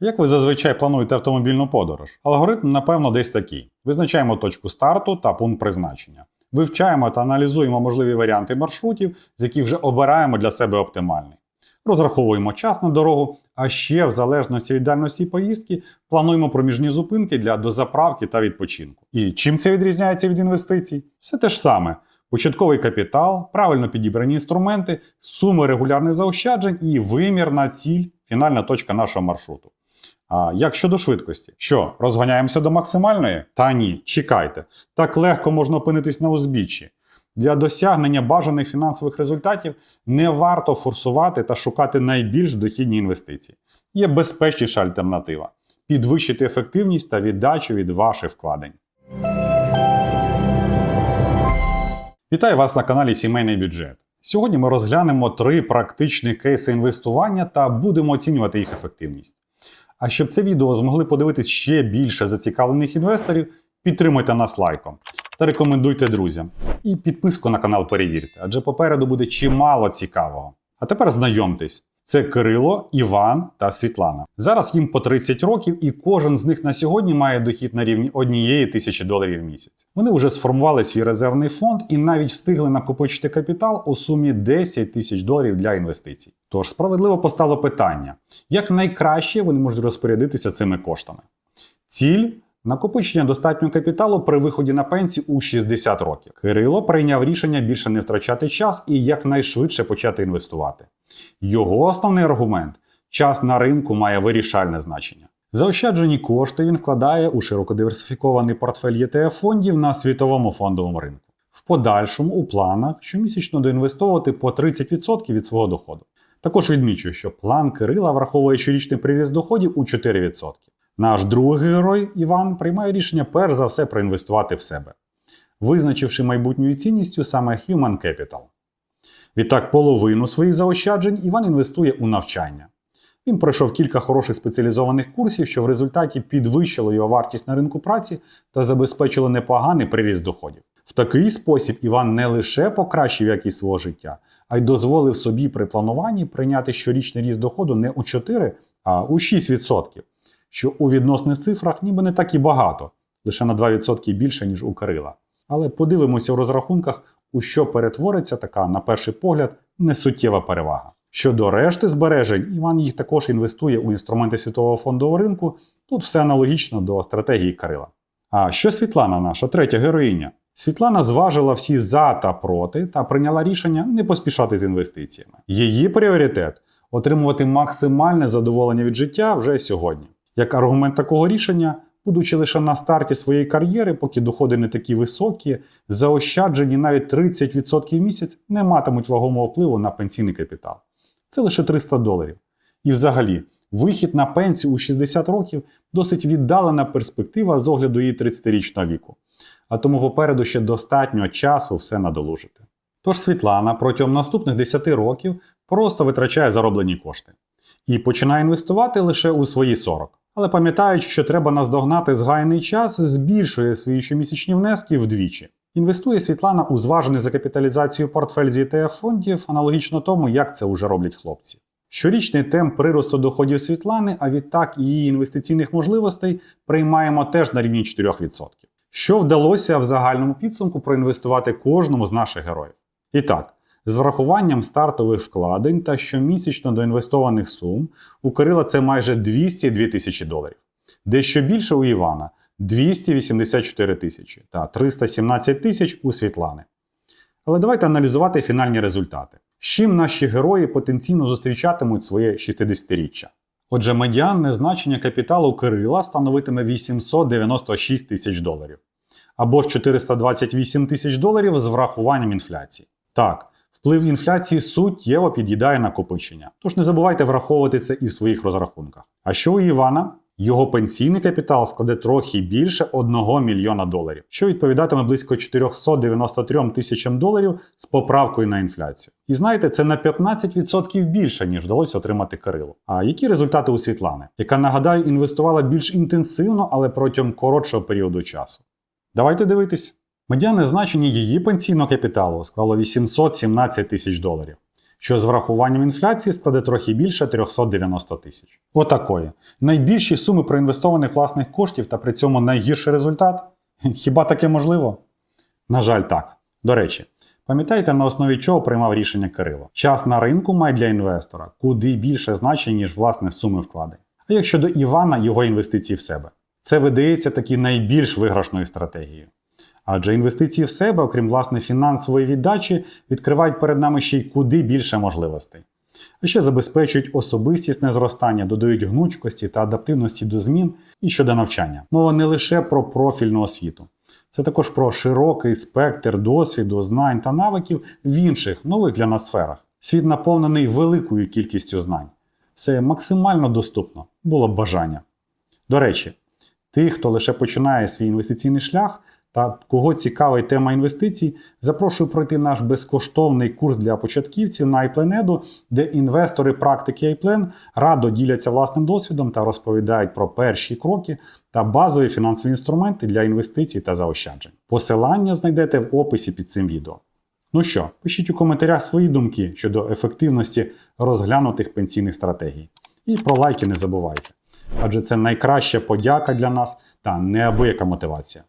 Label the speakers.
Speaker 1: Як ви зазвичай плануєте автомобільну подорож? Алгоритм, напевно, десь такий: визначаємо точку старту та пункт призначення. Вивчаємо та аналізуємо можливі варіанти маршрутів, з яких вже обираємо для себе оптимальний. Розраховуємо час на дорогу, а ще, в залежності від дальності поїздки, плануємо проміжні зупинки для дозаправки та відпочинку. І чим це відрізняється від інвестицій? Все те ж саме: початковий капітал, правильно підібрані інструменти, суми регулярних заощаджень і вимірна ціль, фінальна точка нашого маршруту. А як щодо швидкості? Що, розганяємося до максимальної? Та ні, чекайте. Так легко можна опинитись на узбіччі. Для досягнення бажаних фінансових результатів не варто форсувати та шукати найбільш дохідні інвестиції. Є безпечніша альтернатива підвищити ефективність та віддачу від ваших вкладень. Вітаю вас на каналі Сімейний бюджет. Сьогодні ми розглянемо три практичні кейси інвестування та будемо оцінювати їх ефективність. А щоб це відео змогли подивитись ще більше зацікавлених інвесторів, підтримайте нас лайком та рекомендуйте друзям. І підписку на канал перевірте, адже попереду буде чимало цікавого. А тепер знайомтесь. Це Кирило, Іван та Світлана. Зараз їм по 30 років, і кожен з них на сьогодні має дохід на рівні однієї тисячі доларів в місяць. Вони вже сформували свій резервний фонд і навіть встигли накопичити капітал у сумі 10 тисяч доларів для інвестицій. Тож справедливо постало питання: як найкраще вони можуть розпорядитися цими коштами? Ціль накопичення достатнього капіталу при виході на пенсію у 60 років. Кирило прийняв рішення більше не втрачати час і якнайшвидше почати інвестувати. Його основний аргумент час на ринку має вирішальне значення. Заощаджені кошти він вкладає у широко диверсифікований портфель ETF фондів на світовому фондовому ринку. В подальшому у планах щомісячно доінвестовувати по 30% від свого доходу. Також відмічую, що план Кирила враховує щорічний приріст доходів у 4%. Наш другий герой Іван приймає рішення перш за все проінвестувати в себе, визначивши майбутньою цінністю саме Human Capital. Відтак, половину своїх заощаджень Іван інвестує у навчання. Він пройшов кілька хороших спеціалізованих курсів, що в результаті підвищило його вартість на ринку праці та забезпечило непоганий приріст доходів. В такий спосіб Іван не лише покращив якість свого життя, а й дозволив собі при плануванні прийняти щорічний ріст доходу не у 4, а у 6%, що у відносних цифрах ніби не так і багато, лише на 2% більше, ніж у Кирила. Але подивимося в розрахунках, у що перетвориться така, на перший погляд, несуттєва перевага. Щодо решти збережень, Іван їх також інвестує у інструменти світового фондового ринку. Тут все аналогічно до стратегії Кирила. А що Світлана, наша третя героїня? Світлана зважила всі за та проти та прийняла рішення не поспішати з інвестиціями. Її пріоритет отримувати максимальне задоволення від життя вже сьогодні. Як аргумент такого рішення, будучи лише на старті своєї кар'єри, поки доходи не такі високі, заощаджені навіть 30% в місяць не матимуть вагомого впливу на пенсійний капітал. Це лише 300 доларів. І взагалі, вихід на пенсію у 60 років досить віддалена перспектива з огляду її 30-річного віку. А тому попереду ще достатньо часу все надолужити. Тож Світлана протягом наступних 10 років просто витрачає зароблені кошти і починає інвестувати лише у свої 40. Але пам'ятаючи, що треба наздогнати згайний час, збільшує свої щомісячні внески вдвічі. Інвестує Світлана у зважений за капіталізацію портфель з ETF фондів, аналогічно тому, як це вже роблять хлопці. Щорічний темп приросту доходів Світлани, а відтак і її інвестиційних можливостей приймаємо теж на рівні 4%. Що вдалося в загальному підсумку проінвестувати кожному з наших героїв? І так, з врахуванням стартових вкладень та щомісячно доінвестованих сум у Кирила це майже 202 тисячі доларів. Дещо більше у Івана 284 тисячі та 317 тисяч у Світлани. Але давайте аналізувати фінальні результати. З чим наші герої потенційно зустрічатимуть своє 60-річчя? Отже, медіанне значення капіталу Кирила становитиме 896 тисяч доларів або ж 428 тисяч доларів з врахуванням інфляції. Так, вплив інфляції суттєво під'їдає накопичення, тож не забувайте враховувати це і в своїх розрахунках. А що у Івана? Його пенсійний капітал складе трохи більше 1 мільйона доларів, що відповідатиме близько 493 тисячам доларів з поправкою на інфляцію. І знаєте, це на 15% більше, ніж вдалося отримати Кирилу. А які результати у Світлани, яка, нагадаю, інвестувала більш інтенсивно, але протягом коротшого періоду часу? Давайте дивитись. Медіане значення її пенсійного капіталу склало 817 тисяч доларів, що з врахуванням інфляції складе трохи більше 390 тисяч. Отакої. Найбільші суми проінвестованих власних коштів та при цьому найгірший результат? Хіба таке можливо? На жаль, так. До речі, пам'ятаєте, на основі чого приймав рішення Кирило? Час на ринку має для інвестора куди більше значення, ніж власне суми вкладень. А як щодо Івана, його інвестиції в себе? Це видається таки найбільш виграшною стратегією. Адже інвестиції в себе, окрім власне фінансової віддачі, відкривають перед нами ще й куди більше можливостей. А ще забезпечують особистісне зростання, додають гнучкості та адаптивності до змін і щодо навчання. Мова не лише про профільну освіту. Це також про широкий спектр досвіду, знань та навиків в інших нових для нас сферах. Світ наповнений великою кількістю знань. Все максимально доступно, було б бажання. До речі, тих, хто лише починає свій інвестиційний шлях та кого цікавить тема інвестицій, запрошую пройти наш безкоштовний курс для початківців на iPlanedu, де інвестори практики iPlan радо діляться власним досвідом та розповідають про перші кроки та базові фінансові інструменти для інвестицій та заощаджень. Посилання знайдете в описі під цим відео. Ну що, пишіть у коментарях свої думки щодо ефективності розглянутих пенсійних стратегій. І про лайки не забувайте. Адже це найкраща подяка для нас та неабияка мотивація.